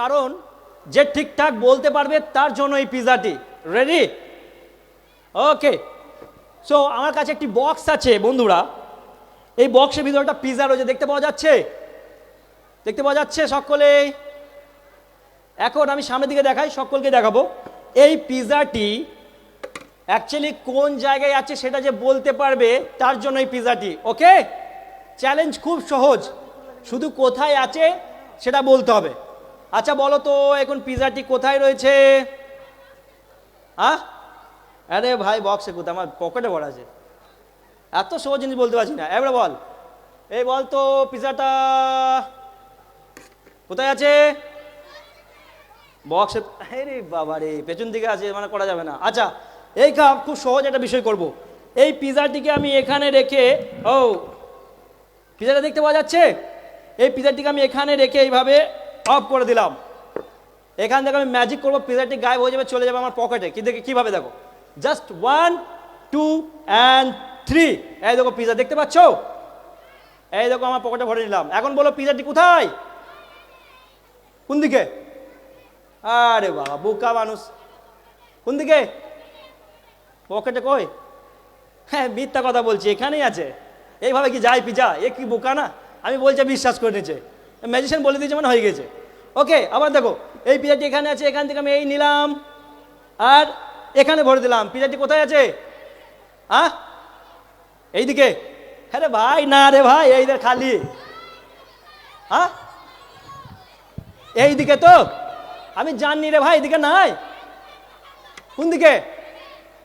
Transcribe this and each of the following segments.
কারণ যে ঠিকঠাক বলতে পারবে তার জন্য এই পিৎজাটি রেডি ওকে সো আমার কাছে একটি বক্স আছে বন্ধুরা। এই বক্সের ভিতরে একটা পিৎজা রয়েছে, দেখতে পাওয়া যাচ্ছে? দেখতে পাওয়া যাচ্ছে সকলেই এখন আমি সামনের দিকে দেখাই, সকলকে দেখাবো। এই পিৎজাটি অ্যাকচুয়ালি কোন জায়গায় আছে সেটা যে বলতে পারবে তার জন্য এই পিৎজাটি ওকে চ্যালেঞ্জ খুব সহজ। শুধু কোথায় আছে সেটা বলতে হবে। আচ্ছা বলো তো, এখন পিৎজাটি কোথায় রয়েছে? আ আরে ভাই বক্সে কোথায়? আমার পকেটে ভরা আছে। এত সহজ জিনিস বলতে পারছি না। এবারে বল। এই বল তো পিজাটা কোথায় আছে? বক্সে রে বাবা রে, পেছন দিকে আছে মানে করা যাবে না। আচ্ছা এই কাপ খুব সহজ একটা বিষয় করব। এই পিজাটিকে আমি এখানে রেখে ও পিজাটা দেখতে পাওয়া যাচ্ছে? এই পিজাটিকে আমি এখানে রেখে এইভাবে অফ করে দিলাম। এখান থেকে আমি ম্যাজিক করব পিজাটি গায়েব হয়ে যাবে, চলে যাবে আমার পকেটে কি দেখে, কীভাবে দেখো? Just one two and three এই দেখো পিজা দেখতে পাচ্ছ? এই দেখো আমার পকেটে ভরে নিলাম। এখন বলো পিজাটি কোথায়? কোন দিকে? আরে বাবা, বোকা মানুষ। কোন দিকে? পকেটে কই? হ্যাঁ মিথ্যা কথা বলছি, এখানেই আছে। এইভাবে কি যায় পিজা এ কি বোকা না? আমি বলছি, বিশ্বাস করে নিচ্ছে ম্যাজিশিয়ান বলে দিয়েছে মানে হয়ে গেছে। ওকে, আবার দেখো, এই পিজাটি এখানে আছে, এখান থেকে আমি এই নিলাম, আর এখানে ভরে দিলাম। পিজাটি কোথায় আছে? আ এইদিকে। হ্যাঁ রে ভাই, না রে ভাই, এই খালি। হ্যাঁ এইদিকে তো? আমি জানি রে ভাই, এদিকে নাই। কোন দিকে?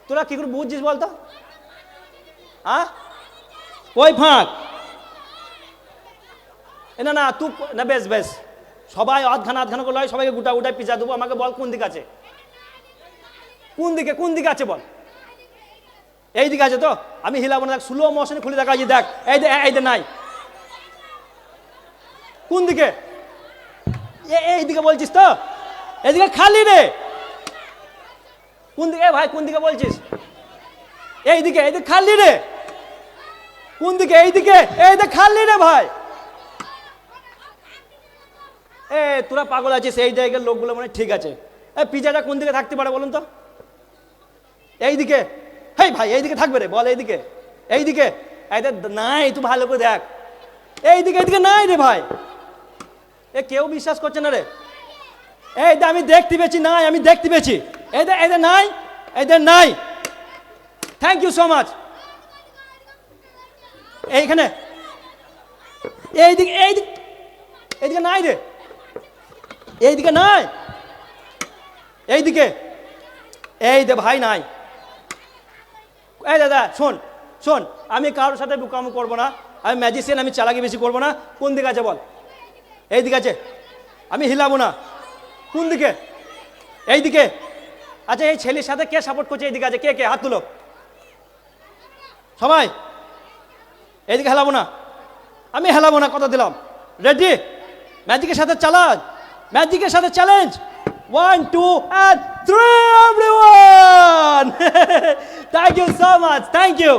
তোরা কি করে বুঝছিস বলতো? আ ওই ফাঁক। না না তুই না, বেশ বেশ। সবাই আধখানা আধখানা করলে হয় সবাইকে গোটা গোটায় পিজা দেবো। আমাকে বল কোন দিকে আছে? কোন দিকে কোন দিকে আছে বল? এই দিকে আছে তো? আমি হিলাবো না, দেখ স্লো মোশনে খুলে দেখা যে দেখ। এই দে এই দে, নাই। কোন দিকে? এ- এইদিকে বলছিস তো? এদিকে খালি রে। কোন দিকে? ভাই, কোন দিকে বলছিস? এইদিকে এইদিকে খালি রে। কোন দিকে? এই দিকে এইদিকে এইদিকে খালি রে ভাই। এ, তোরা পাগল আছিস, এই জায়গার লোকগুলো মানে ঠিক আছে। এ, পিজাটা কোন দিকে থাকতে পারে বলুন তো? এইদিকে। হেই ভাই, এইদিকে থাকবে রে, বল এইদিকে। এইদিকে। এইটা নাই তুই ভালো করে দেখ। এইদিকে এইদিকে নাই রে ভাই। এ, কেউ বিশ্বাস করছে না রে। এই আমি দেখতে পেয়েছি, নাই, আমি দেখতে পেয়েছি। এই দে এই দে নাই দে নাই। থ্যাংক ইউ সো মাচ এইখানে। এইদিকে এইদিকে এইদিকে নাই রে। এইদিকে নাই। এইদিকে। এই দে ভাই নাই। এই দাদা, শোন শোন, আমি কারোর সাথে বুকামু করব না। আমি ম্যাজিশিয়ান আমি চালাকি বেশি করব না। কোন দিকে আছে বল? এই দিকে আছে। আমি হিলাবো না। কোন দিকে? এই দিকে আচ্ছা এই ছেলের সাথে কে সাপোর্ট করছে এইদিকে আছে? কে কে? হাত তুলো। সবাই। এইদিকে হেলাবো না। আমি হেলাবো না, কথা দিলাম। রেডি ম্যাজিকের সাথে চালান ম্যাজিকের সাথে challenge one two and three everyone thank you so much thank you